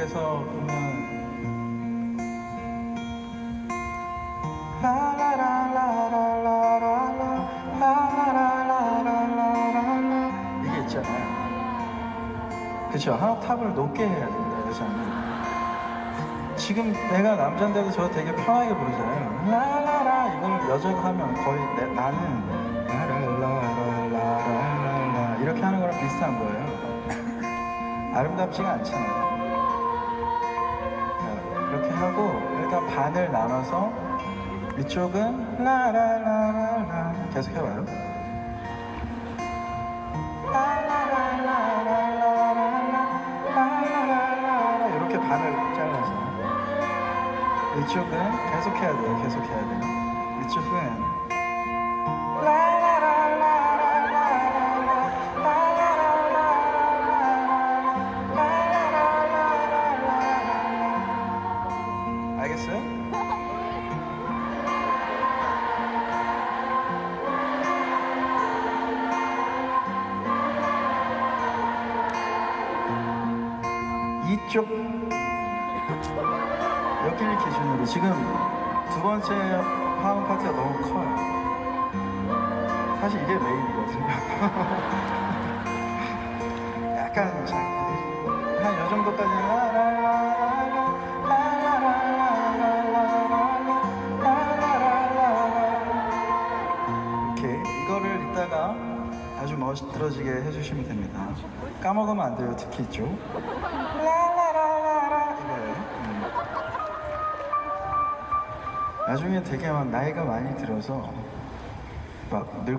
그래서 보면 이게 있잖아요. 그쵸? 한 옥탑을 높게 해야 된다, 여자는. 지금 내가 남잔데도 저 되게 편하게 부르잖아요. 라라라 이걸 여자가 하면 거의 내, 나는 라라라라라라 이렇게 하는 거랑 비슷한 거예요. 아름답지가 않잖아요. 하고 일단 반을 나눠서 이쪽은 라라라라라 계속 해봐요. 라라라라라라라라라라라 이렇게 반을 잘라서 이쪽은 계속 해야 돼요. 계속 해야 돼요. 이쪽은 알겠어요? 이쪽 여기를 기준으로 지금 두 번째 화음 파트가 너무 커요. 사실 이게 메인이거든요. 약간 한 이거를 이따가 아주 멋들어지게 해주시면 됩니다. 까먹으면 안 돼요, 특히 이쪽. 라라라라라 이거예요. 음. 나중에 되게 막 나이가 많이 들어서 막 늙고